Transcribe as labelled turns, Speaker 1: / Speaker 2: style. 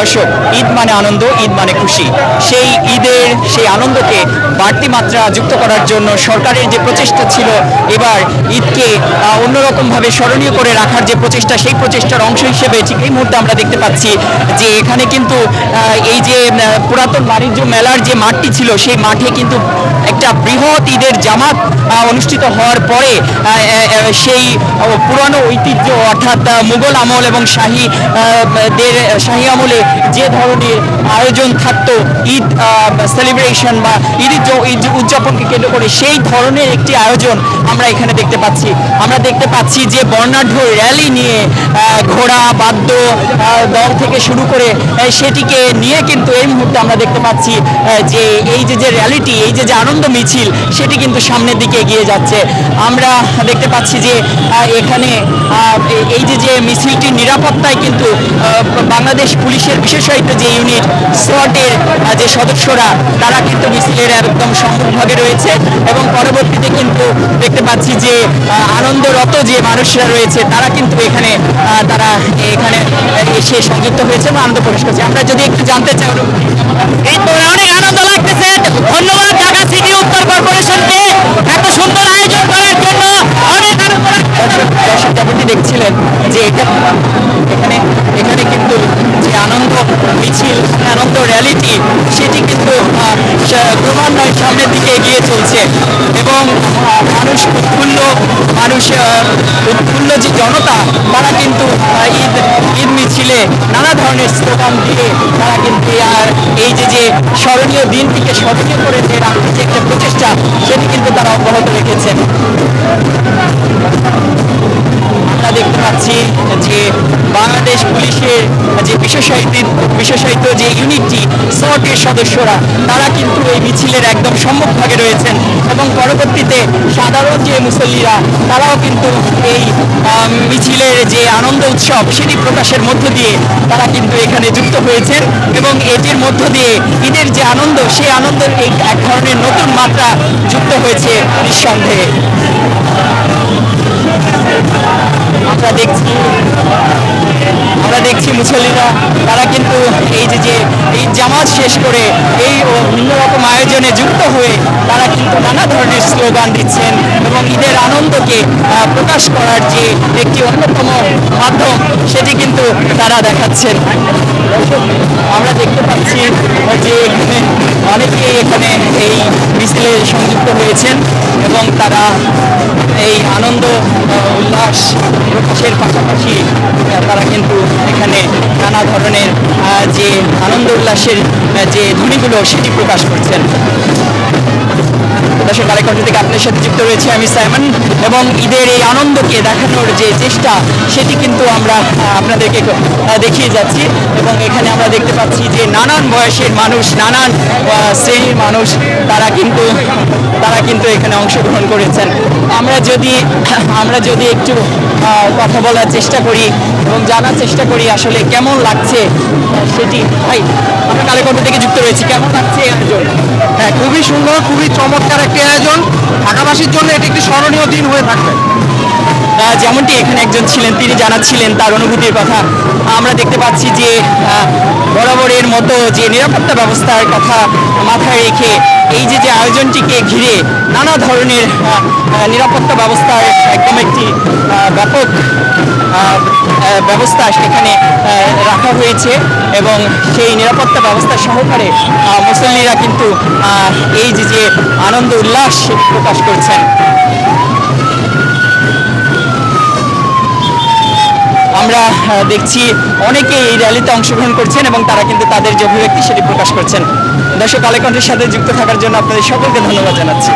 Speaker 1: দর্শক, ঈদ মানে আনন্দ, ঈদ মানে খুশি। সেই ঈদের সেই আনন্দকে বাড়তি মাত্রা যুক্ত করার জন্য সরকারের যে প্রচেষ্টা ছিল, এবার ঈদকে অন্যরকমভাবে স্মরণীয় করে রাখার যে প্রচেষ্টা, সেই প্রচেষ্টার অংশ হিসেবে ঠিক এই মুহূর্তে আমরা দেখতে পাচ্ছি যে এখানে কিন্তু এই যে পুরাতন বাণিজ্য মেলার যে মাঠটি ছিল, সেই মাঠে কিন্তু একটা বৃহৎ ঈদের জামাত অনুষ্ঠিত হওয়ার পরে সেই পুরানো ঐতিহ্য অর্থাৎ মুঘল আমল এবং শাহী দের, শাহী আমলে যে ধরনের আয়োজন থাকতো, ঈদ সেলিব্রেশন বা ঈদ ঈদ উদযাপনকে কেন্দ্র করে সেই ধরনের একটি আয়োজন আমরা এখানে দেখতে পাচ্ছি। আমরা দেখতে পাচ্ছি যে বর্ণাঢ্য র্যালি নিয়ে ঘোড়া, বাদ্য দল থেকে শুরু করে সেটিকে নিয়ে কিন্তু এই মুহূর্তে আমরা দেখতে পাচ্ছি যে এই যে যে র্যালিটি এই যে যে আনন্দ মিছিল, সেটি কিন্তু সামনের দিকে এগিয়ে যাচ্ছে। আমরা দেখতে পাচ্ছি যে এখানে এই যে যে মিছিলটির নিরাপত্তায় কিন্তু বাংলাদেশ পুলিশের বিশেষায়িত যে ইউনিট সোয়াটের যে সদস্যরা, তারা কিন্তু মিছিলের একদম সম্মুখভাগে রয়েছে এবং পরবর্তীতে কিন্তু দেখতে পাচ্ছি যে আনন্দরত যে মানুষরা রয়েছে, তারা কিন্তু এখানে তারা এখানে এসে সংযুক্ত হয়েছে এবং আনন্দ প্রকাশ করছে। আমরা যদি একটু জানতে চাই
Speaker 2: এই তো আনন্দ লাগতেছে। ধন্যবাদ ঢাকা সিটি উত্তর কর্পোরেশনকে। এত সুন্দর আয়োজন করার জন্য অনেক
Speaker 1: দর্শক যেমনটি দেখছিলেন যে এটা এখানে এখানে কিন্তু যে আনন্দ মিছিল, আনন্দ র্যালিটি, সেটি কিন্তু আহ, সামনের দিকে এগিয়ে চলছে। এবং মানুষ উৎফুল্ল মানুষ উৎফুল্ল যে জনতা তারা কিন্তু ঈদ ঈদ মিছিলে নানা ধরনের স্লোগান দিয়ে তারা কিন্তু আর এই যে যে স্মরণীয় দিনটিকে স্মরণীয় করে যে রাখার যে একটা প্রচেষ্টা সেটি কিন্তু তারা অব্যাহত রেখেছেন। পাচ্ছি যে বাংলাদেশ পুলিশের যে বিশেষায়িত বিশেষায়িত যে ইউনিটটি সটের সদস্যরা, তারা কিন্তু এই মিছিলের একদম সম্মুখভাগে রয়েছেন এবং পরবর্তীতে সাধারণ যে মুসল্লিরা, তারাও কিন্তু এই মিছিলের যে আনন্দ উৎসব সেটি প্রকাশের মধ্য দিয়ে তারা কিন্তু এখানে যুক্ত হয়েছেন এবং এটির মধ্য দিয়ে ঈদের যে আনন্দ, সেই আনন্দের এক ধরনের নতুন মাত্রা যুক্ত হয়েছে নিঃসন্দেহে। তারা কিন্তু এই যে যে এই জামাত শেষ করে এই ভিন্ন রকম আয়োজনে যুক্ত হয়ে তারা কিন্তু নানা ধরনের স্লোগান দিচ্ছেন এবং ঈদের আনন্দকে প্রকাশ করার যে একটি অন্যতম মাধ্যম সেটি কিন্তু তারা দেখাচ্ছেন। আমরা দেখতে পাচ্ছি যে এখানে অনেকেই এখানে এই মিছিলে সংযুক্ত হয়েছেন এবং তারা এই আনন্দ উল্লাস প্রকাশের পাশাপাশি তারা কিন্তু এখানে নানা ধরনের যে আনন্দ উল্লাসের যে ধ্বনিগুলো সেটি প্রকাশ করছেন। দর্শক থেকে আপনার সাথে যুক্ত রয়েছে আমি সাইমন, এবং ঈদের এই আনন্দকে দেখানোর যে চেষ্টা, সেটি কিন্তু আমরা আপনাদেরকে দেখিয়ে যাচ্ছি। এবং এখানে আমরা দেখতে পাচ্ছি যে নানান বয়সের মানুষ, নানান শ্রেণির মানুষ, তারা কিন্তু তারা কিন্তু এখানে অংশগ্রহণ করেছেন। আমরা যদি আমরা যদি একটু কথা বলার চেষ্টা করি এবং জানার চেষ্টা করি আসলে কেমন লাগছে সেটি। ভাই আমরা কালেকণ্ঠ থেকে যুক্ত রয়েছি। কেমন লাগছে আয়োজন?
Speaker 3: হ্যাঁ খুবই সুন্দর খুবই চমৎকার একটি আয়োজন। ঢাকাবাসীর জন্য এটি একটি স্মরণীয় দিন হয়ে থাকবে।
Speaker 1: যেমনটি এখানে একজন ছিলেন তিনি জানাচ্ছিলেন তার অনুভূতির কথা। আমরা দেখতে পাচ্ছি যে বরাবরের মতো যে নিরাপত্তা ব্যবস্থার কথা মাথায় রেখে আয়োজনটিকে ঘিরে নানা ধরনের নিরাপত্তা ব্যবস্থার একদম একটি ব্যাপক ব্যবস্থা সেখানে রাখা হয়েছে এবং সেই নিরাপত্তা ব্যবস্থা সহকারে মুসল্লিরা কিন্তু এই যে যে আনন্দ উল্লাস প্রকাশ করছেন। আমরা দেখছি অনেকে এই র্যালিতে অংশগ্রহণ করছেন এবং তারা কিন্তু তাদের যে অভিব্যক্তি সেটি প্রকাশ করছেন। দর্শক আলেকণ্ঠের সাথে যুক্ত থাকার জন্য আপনাদের সকলকে ধন্যবাদ জানাচ্ছি।